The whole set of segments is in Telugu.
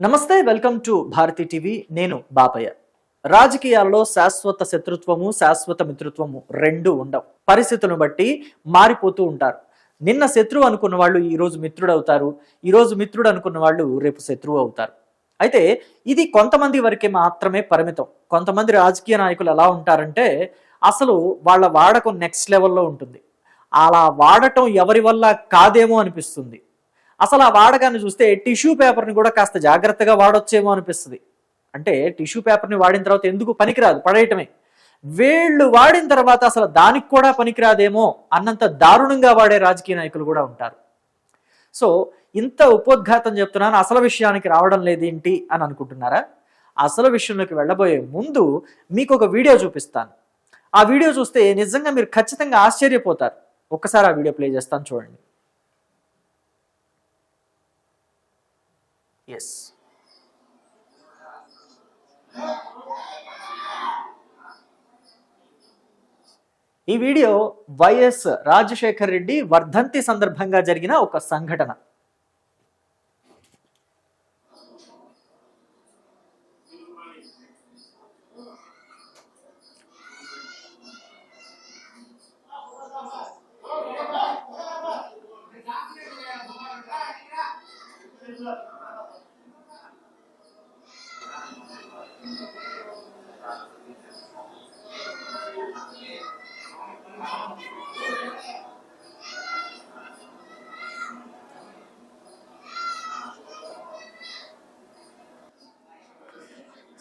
నమస్తే వెల్కమ్ టు భారతి టీవీ. నేను బాపయ్య. రాజకీయాల్లో శాశ్వత శత్రుత్వము శాశ్వత మిత్రుత్వము రెండు ఉండవు. పరిస్థితులను బట్టి మారిపోతూ ఉంటారు. నిన్న శత్రువు అనుకున్న వాళ్ళు ఈరోజు మిత్రుడు అవుతారు. ఈరోజు మిత్రుడు అనుకున్న వాళ్ళు రేపు శత్రువు అవుతారు. అయితే ఇది కొంతమంది వరకే మాత్రమే పరిమితం. కొంతమంది రాజకీయ నాయకులు ఎలా ఉంటారంటే అసలు వాళ్ళ వాడకం నెక్స్ట్ లెవెల్లో ఉంటుంది. అలా వాడటం ఎవరి వల్ల కాదేమో అనిపిస్తుంది. అసలు ఆ వాడకాన్ని చూస్తే టిష్యూ పేపర్ని కూడా కాస్త జాగ్రత్తగా వాడొచ్చేమో అనిపిస్తుంది. అంటే టిష్యూ పేపర్ని వాడిన తర్వాత ఎందుకు పనికిరాదు? పడేయటమే. వీళ్ళు వాడిన తర్వాత అసలు దానికి కూడా పనికిరాదేమో అన్నంత దారుణంగా వాడే రాజకీయ నాయకులు కూడా ఉంటారు. సో ఇంత ఉపోద్ఘాతం చెప్తున్నాను అసలు విషయానికి రావడం లేదేంటి అని అనుకుంటున్నారా? అసలు విషయంలోకి వెళ్ళబోయే ముందు మీకు ఒక వీడియో చూపిస్తాను. ఆ వీడియో చూస్తే నిజంగా మీరు ఖచ్చితంగా ఆశ్చర్యపోతారు. ఒక్కసారి ఆ వీడియో ప్లే చేస్తాను చూడండి. ఎస్ ఈ వీడియో వైఎస్ రాజశేఖర్ రెడ్డి వర్ధంతి సందర్భంగా జరిగిన ఒక సంఘటన.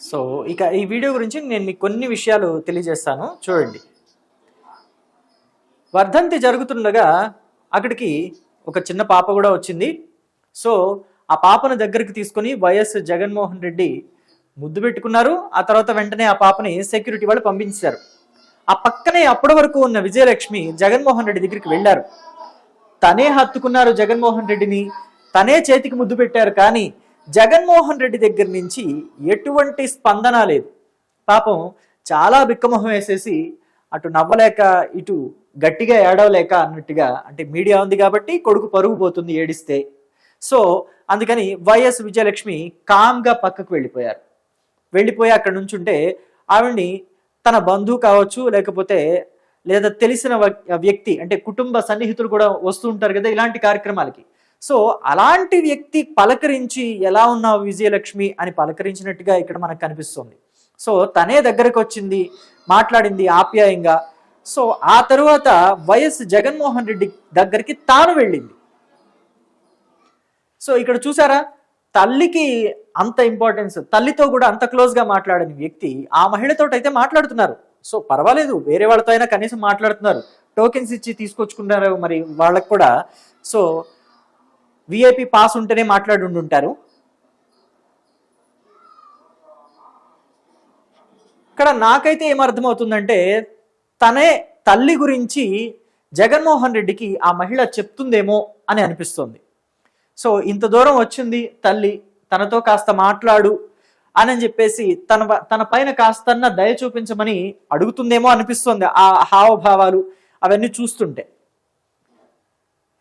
సో ఇక ఈ వీడియో గురించి నేను మీకు కొన్ని విషయాలు తెలియజేస్తాను. చూడండి. వర్ధంతి జరుగుతుండగా అక్కడికి ఒక చిన్న పాప కూడా వచ్చింది. సో ఆ పాపను దగ్గరికి తీసుకొని వైఎస్ జగన్మోహన్ రెడ్డి ముద్దు పెట్టుకున్నారు. ఆ తర్వాత వెంటనే ఆ పాపని సెక్యూరిటీ వాళ్ళు పంపించారు. ఆ పక్కనే అప్పటి వరకు ఉన్న విజయలక్ష్మి జగన్మోహన్ రెడ్డి దగ్గరికి వెళ్ళారు. తనే హత్తుకున్నారు జగన్మోహన్ రెడ్డిని. తనే చేతికి ముద్దు పెట్టారు కానీ జగన్మోహన్ రెడ్డి దగ్గర నుంచి ఎటువంటి స్పందన లేదు. పాపం చాలా బిక్కమొహం వేసేసి అటు నవ్వలేక ఇటు గట్టిగా ఏడవలేక అన్నట్టుగా అంటే మీడియా ఉంది కాబట్టి కొడుకు పరుగు పోతుంది ఏడిస్తే. సో అందుకని వైఎస్ విజయలక్ష్మి కామ్గా పక్కకు వెళ్ళిపోయారు. వెళ్ళిపోయి అక్కడ నుంచుంటే ఆవిడ్ని తన బంధువు కావచ్చు లేకపోతే లేదా తెలిసిన వ్యక్తి అంటే కుటుంబ సన్నిహితులు కూడా వస్తూ ఉంటారు కదా ఇలాంటి కార్యక్రమాలకి. సో అలాంటి వ్యక్తి పలకరించి ఎలా ఉన్నావు విజయలక్ష్మి అని పలకరించినట్టుగా ఇక్కడ మనకు కనిపిస్తుంది. సో తనే దగ్గరకు వచ్చింది మాట్లాడింది ఆప్యాయంగా. సో ఆ తరువాత వైఎస్ జగన్మోహన్ రెడ్డి దగ్గరికి తాను వెళ్ళింది. సో ఇక్కడ చూసారా తల్లికి అంత ఇంపార్టెన్స్ తల్లితో కూడా అంత క్లోజ్గా మాట్లాడని వ్యక్తి ఆ మహిళతో అయితే మాట్లాడుతున్నారు. సో పర్వాలేదు వేరే వాళ్ళతో అయినా కనీసం మాట్లాడుతున్నారు. టోకెన్స్ ఇచ్చి తీసుకొచ్చుకున్నారు మరి వాళ్ళకు కూడా. సో విఐపి పాస్ ఉంటేనే మాట్లాడి ఉండుంటారు. ఇక్కడ నాకైతే ఏమర్థమవుతుందంటే తనే తల్లి గురించి జగన్మోహన్ రెడ్డికి ఆ మహిళ చెప్తుందేమో అని అనిపిస్తుంది. సో ఇంత దూరం వచ్చింది తల్లి తనతో కాస్త మాట్లాడు అని చెప్పేసి తన తన పైన కాస్తన్న దయ చూపించమని అడుగుతుందేమో అనిపిస్తుంది ఆ హావభావాలు అవన్నీ చూస్తుంటే.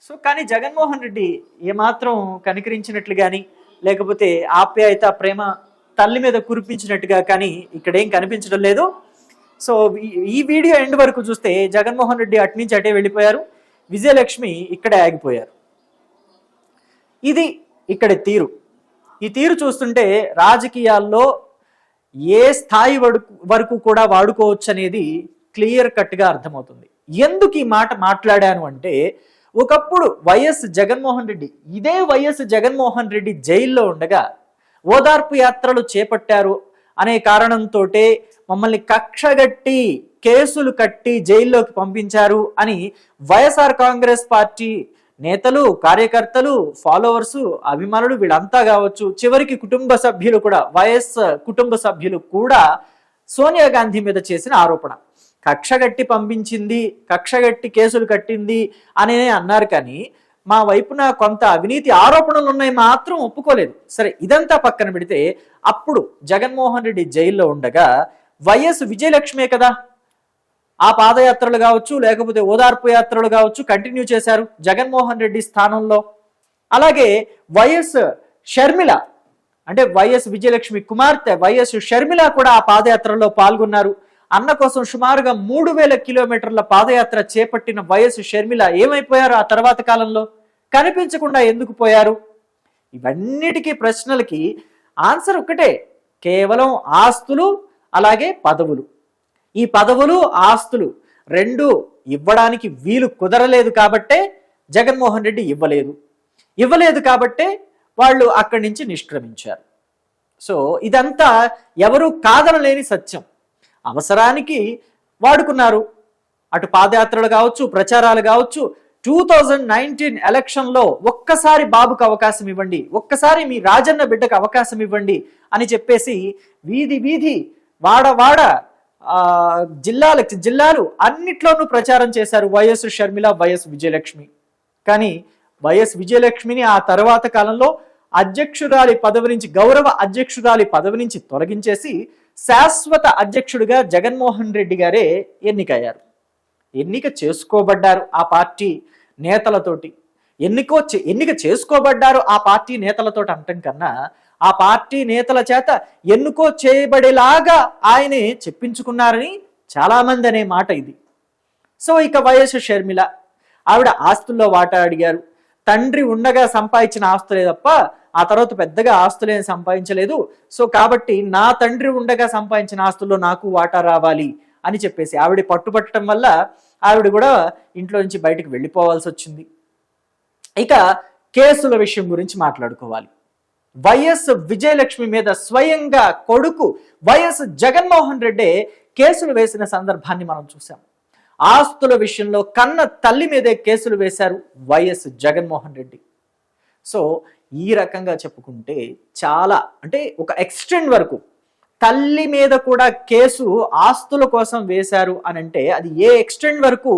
సో కానీ జగన్మోహన్ రెడ్డి ఏమాత్రం కనికరించినట్లు కానీ లేకపోతే ఆప్యాయత ప్రేమ తల్లి మీద కురిపించినట్టుగా కానీ ఇక్కడేం కనిపించడం లేదు. సో ఈ- వీడియో ఎండ్ వరకు చూస్తే జగన్మోహన్ రెడ్డి అటు నుంచి అటే వెళ్ళిపోయారు. విజయలక్ష్మి ఇక్కడే ఆగిపోయారు. ఇది ఇక్కడ తీరు. ఈ తీరు చూస్తుంటే రాజకీయాల్లో ఏ స్థాయి వరకు వరకు కూడా వాడుకోవచ్చు అనేది క్లియర్ కట్గా అర్థమవుతుంది. ఎందుకు ఈ మాట మాట్లాడాను అంటే ఒకప్పుడు వైఎస్ జగన్మోహన్ రెడ్డి ఇదే వైఎస్ జగన్మోహన్ రెడ్డి జైల్లో ఉండగా ఓదార్పు యాత్రలు చేపట్టారు అనే కారణంతో మమ్మల్ని కక్షగట్టి కేసులు కట్టి జైల్లోకి పంపించారు అని వైఎస్ఆర్ కాంగ్రెస్ పార్టీ నేతలు కార్యకర్తలు ఫాలోవర్స్ అభిమానులు వీళ్ళంతా కావచ్చు చివరికి కుటుంబ సభ్యులు కూడా వైఎస్ కుటుంబ సభ్యులు కూడా సోనియా గాంధీ మీద చేసిన ఆరోపణ. కక్షగట్టి పంపించింది కక్షగట్టి కేసులు కట్టింది అనే అన్నారు కానీ మా వైపున కొంత అవినీతి ఆరోపణలు ఉన్నాయి మాత్రం ఒప్పుకోలేదు. సరే ఇదంతా పక్కన పెడితే అప్పుడు జగన్మోహన్ రెడ్డి జైల్లో ఉండగా వైఎస్ విజయలక్ష్మే కదా. ఆ పాదయాత్రలు కావచ్చు లేకపోతే ఓదార్పు యాత్రలు కావచ్చు కంటిన్యూ చేశారు జగన్మోహన్ రెడ్డి స్థానంలో. అలాగే వైఎస్ షర్మిల అంటే వైఎస్ విజయలక్ష్మి కుమార్తె వైఎస్ షర్మిల కూడా ఆ పాదయాత్రలో పాల్గొన్నారు. అన్న కోసం సుమారుగా మూడు వేల కిలోమీటర్ల పాదయాత్ర చేపట్టిన వయసు షర్మిల ఏమైపోయారు ఆ తర్వాత కాలంలో? కనిపించకుండా ఎందుకు పోయారు? ఇవన్నిటికీ ప్రశ్నలకి ఆన్సర్ ఒక్కటే కేవలం ఆస్తులు అలాగే పదవులు. ఈ పదవులు ఆస్తులు రెండు ఇవ్వడానికి వీలు కుదరలేదు కాబట్టే జగన్మోహన్ రెడ్డి ఇవ్వలేదు. ఇవ్వలేదు కాబట్టే వాళ్ళు అక్కడి నుంచి నిష్క్రమించారు. సో ఇదంతా ఎవరూ కాదనలేని సత్యం. అవసరానికి వాడుకున్నారు. అటు పాదయాత్రలు కావచ్చు ప్రచారాలు కావచ్చు టూ థౌజండ్ నైన్టీన్ ఎలక్షన్లో ఒక్కసారి బాబుకు అవకాశం ఇవ్వండి ఒక్కసారి మీ రాజన్న బిడ్డకు అవకాశం ఇవ్వండి అని చెప్పేసి వీధి వీధి వాడ వాడ ఆ, జిల్లాలకు జిల్లాలు అన్నిట్లోనూ ప్రచారం చేశారు వైఎస్ షర్మిల వైఎస్ విజయలక్ష్మి. కానీ వైఎస్ విజయలక్ష్మిని ఆ తర్వాత కాలంలో అధ్యక్షురాలి పదవి నుంచి గౌరవ అధ్యక్షురాలి పదవి నుంచి తొలగించేసి శాశ్వత అధ్యక్షుడిగా జగన్మోహన్ రెడ్డి గారే ఎన్నికయ్యారు. ఎన్నిక చేసుకోబడ్డారు ఆ పార్టీ నేతలతోటి. ఎన్నికో చే- ఎన్నిక చేసుకోబడ్డారు ఆ పార్టీ నేతలతోటి అంటం కన్నా ఆ పార్టీ నేతల చేత ఎన్నుకో చేయబడేలాగా ఆయనే చెప్పించుకున్నారని చాలామంది అనే మాట ఇది. సో ఇక వైఎస్ షర్మిల ఆవిడ ఆస్తుల్లో వాటా అడిగారు. తండ్రి ఉండగా సంపాదించిన ఆస్తులే తప్ప ఆ తర్వాత పెద్దగా ఆస్తులేం సంపాదించలేదు. సో కాబట్టి నా తండ్రి ఉండగా సంపాదించిన ఆస్తుల్లో నాకు వాటా రావాలి అని చెప్పేసి ఆవిడ పట్టుపట్టడం వల్ల ఆవిడ కూడా ఇంట్లో నుంచి బయటకు వెళ్ళిపోవాల్సి వచ్చింది. ఇక కేసుల విషయం గురించి మాట్లాడుకోవాలి. వైఎస్ విజయలక్ష్మి మీద స్వయంగా కొడుకు వైఎస్ జగన్మోహన్ రెడ్డి కేసులు వేసిన సందర్భాన్ని మనం చూసాం ఆస్తుల విషయంలో కన్న తల్లి మీదే కేసులు వేశారు వైఎస్ జగన్మోహన్ రెడ్డి. సో ఈ రకంగా చెప్పుకుంటే చాలా అంటే ఒక ఎక్స్టెండ్ వరకు తల్లి మీద కూడా కేసు ఆస్తుల కోసం వేశారు అని అంటే అది ఏ ఎక్స్టెండ్ వరకు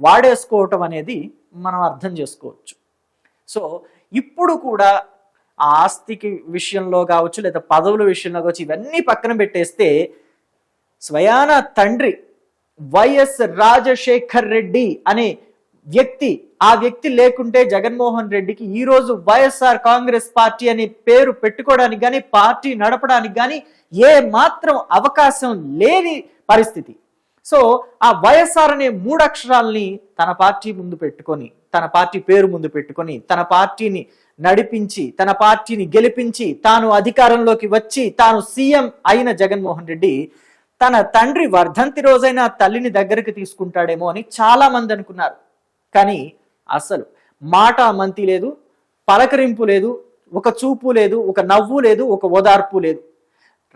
వాడేసుకోవటం అనేది మనం అర్థం చేసుకోవచ్చు. సో ఇప్పుడు కూడా ఆ ఆస్తికి విషయంలో కావచ్చు లేదా పదవుల విషయంలో కావచ్చు ఇవన్నీ పక్కన పెట్టేస్తే స్వయాన తండ్రి వైఎస్ రాజశేఖర్ రెడ్డి అనే వ్యక్తి ఆ వ్యక్తి లేకుంటే జగన్మోహన్ రెడ్డికి ఈ రోజు వైఎస్ఆర్ కాంగ్రెస్ పార్టీ అనే పేరు పెట్టుకోవడానికి కానీ పార్టీ నడపడానికి కానీ ఏ మాత్రం అవకాశం లేని పరిస్థితి. సో ఆ వైఎస్ఆర్ అనే మూడు అక్షరాల్ని తన పార్టీ ముందు పెట్టుకొని తన పార్టీ పేరు ముందు పెట్టుకొని తన పార్టీని నడిపించి తన పార్టీని గెలిపించి తాను అధికారంలోకి వచ్చి తాను సీఎం అయిన జగన్మోహన్ రెడ్డి తన తండ్రి వర్ధంతి రోజైనా తల్లిని దగ్గరికి తీసుకుంటాడేమో అని చాలా మంది అనుకున్నారు. కానీ అసలు మాట మంతి లేదు పలకరింపు లేదు ఒక చూపు లేదు ఒక నవ్వు లేదు ఒక ఓదార్పు లేదు.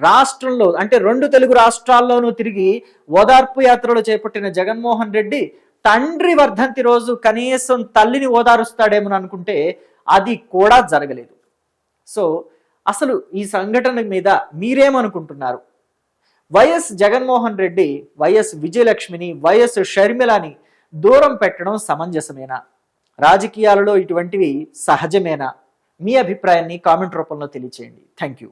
రాష్ట్రంలో అంటే రెండు తెలుగు రాష్ట్రాల్లోనూ తిరిగి ఓదార్పు యాత్రలు చేపట్టిన జగన్మోహన్ రెడ్డి తండ్రి వర్ధంతి రోజు కనీసం తల్లిని ఓదారుస్తాడేమో అనుకుంటే అది కూడా జరగలేదు. సో అసలు ఈ సంఘటన మీద మీరేమనుకుంటున్నారు? వైఎస్ జగన్మోహన్ రెడ్డి వైఎస్ విజయలక్ష్మిని వైఎస్ షర్మిలని దూరం పెట్టడం సమంజసమేనా? రాజకీయాలలో ఇటువంటివి సహజమేనా? మీ అభిప్రాయాన్ని కామెంట్ రూపంలో తెలియచేయండి. Thank you.